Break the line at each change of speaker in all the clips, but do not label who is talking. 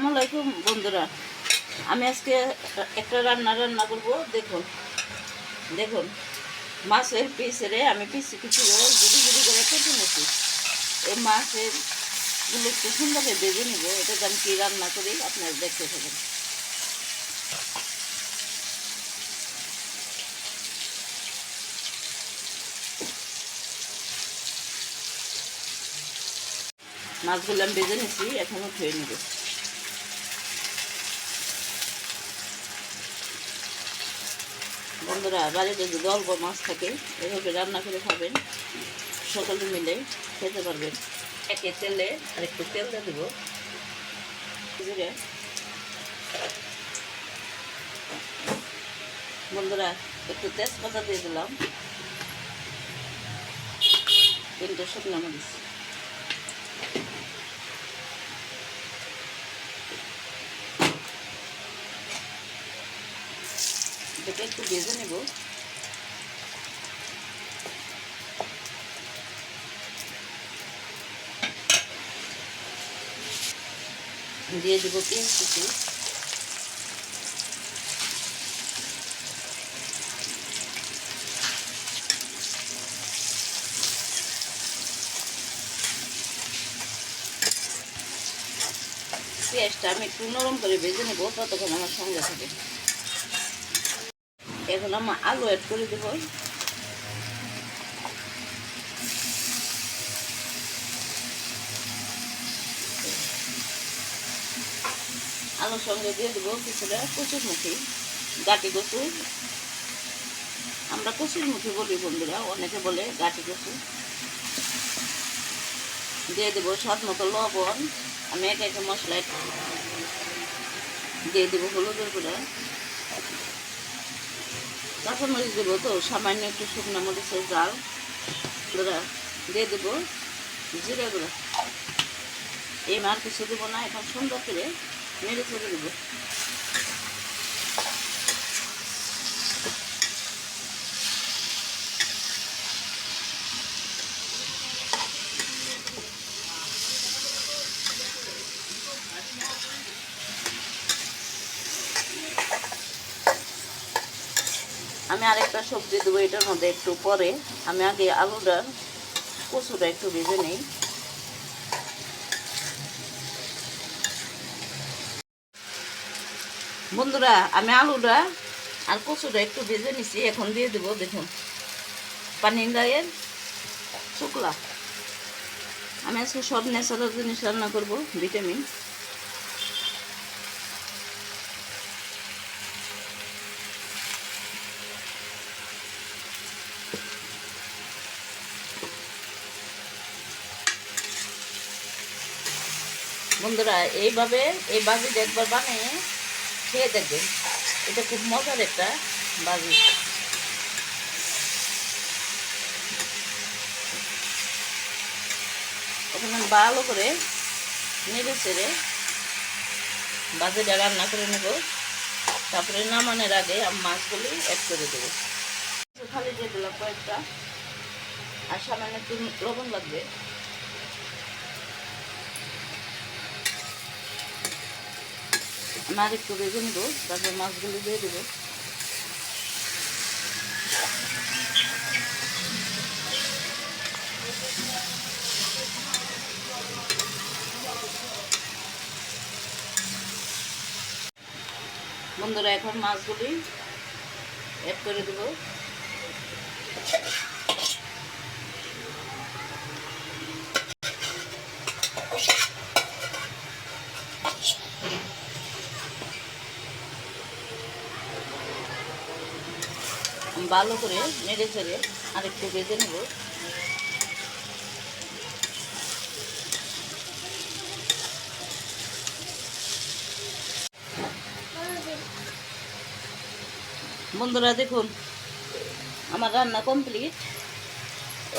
আসসালামু আলাইকুম বন্ধুরা। আমি আজকে একটা রান্না রান্না করব, দেখুন। দেখুন, মাছের পিসেরে আমি পিসি করে গুড়ি জুড়ি করে কেটে নিচ্ছি এই মাছেরগুলো একটু সুন্দরভাবে ভেজে নিব, এটা আমি কী রান্না করি, আপনারা দেখতে থাকুন। মাছগুলো আমি ভেজে নিচ্ছি এখন উঠিয়ে নিব। বন্ধুরা, বাড়িতে যদি অল্প মাছ থাকে, এভাবে রান্না করে খাবেন। সকলে মিলে খেতে পারবেন। একে তেলে আর একটু তেল দিয়ে দেবো। বন্ধুরা, একটু তেজপাতা দিয়ে দিলাম। তিনটে শুকনো মরিচ। এটাকে একটু ভেজে নেব। দিয়ে দেবো পেঁয়াজ কুচি পেঁয়াজটা আমি একটু নরম করে ভেজে নেব ততক্ষণ আমার সঙ্গে থাকে এখন আমার আলু অ্যাড করে দেব। আলুর সঙ্গে দিয়ে দেবো কিছুটা কচুর মুখি। গাটি কচু। আমরা কচুর মুখি বলি বন্ধুরা, অনেকে বলে গাটি কচু। দিয়ে দেবো স্বাদ মতো লবণ। আমি এক একটা মশলা দিয়ে দেবো হলুদের গুঁড়া। কাঁচামরিচ দেবো তো, সামান্য একটু শুকনো মরিচের জাল গুঁড়া দিয়ে দেবো, জিরে গুঁড়া। এই মার কিছু দেবো না এখন সুন্দর করে মেরে চলে দেবো। আমি আরেকটা সবজি দেবো, এটার মধ্যে একটু পরে। আমি আগে আলুটা, কচুটা একটু ভেজে নিই। বন্ধুরা, আমি আলুটা আর কচুটা একটু ভেজে নিছি, এখন দিয়ে দেবো, দেখুন। পানি গায়ের শুকলা। আমি আজকে সব ন্যাচারাল জিনিস রান্না করব, ভিটামিন। বন্ধুরা, এইভাবে এই বাজিটা একবার বানিয়ে খেয়ে দেখবেন। এটা খুব মজার একটা বাজি। আমি ভালো করে নেড়ে চেড়ে বাজিটা রান্না করে নেব। তারপরে নামানোর আগে আমি মাছগুলি অ্যাড করে দেবো। খালি দিয়ে দিলাম কয়েকটা। আর সামান্য একটু লবণ লাগবে। আর একটু ভেজে নেব তারপর মাছগুলো দিয়ে দেবো। বন্ধুরা এখন মাছগুলি অ্যাড করে দেবো। ভালো করে নেড়ে চেড়ে আর একটু ভেজে নেব। বন্ধুরা, দেখুন, আমার রান্না কমপ্লিট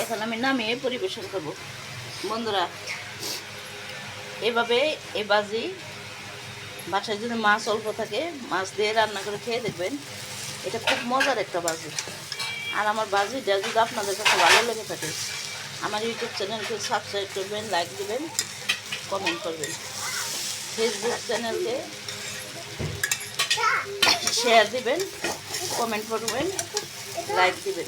এখন আমি নামিয়ে পরিবেশন করব। বন্ধুরা, এভাবে এ বাজি বাসায় যদি মাছ অল্প থাকে, মাছ দিয়ে রান্না করে খেয়ে দেখবেন এটা খুব মজার একটা বাজি। আর আমার বাজি যদি আপনাদের কাছে ভালো লেগে থাকে। আমার ইউটিউব চ্যানেলকে সাবস্ক্রাইব করবেন লাইক দেবেন কমেন্ট করবেন। ফেসবুক চ্যানেলকে শেয়ার দেবেন কমেন্ট করবেন লাইক দিবেন।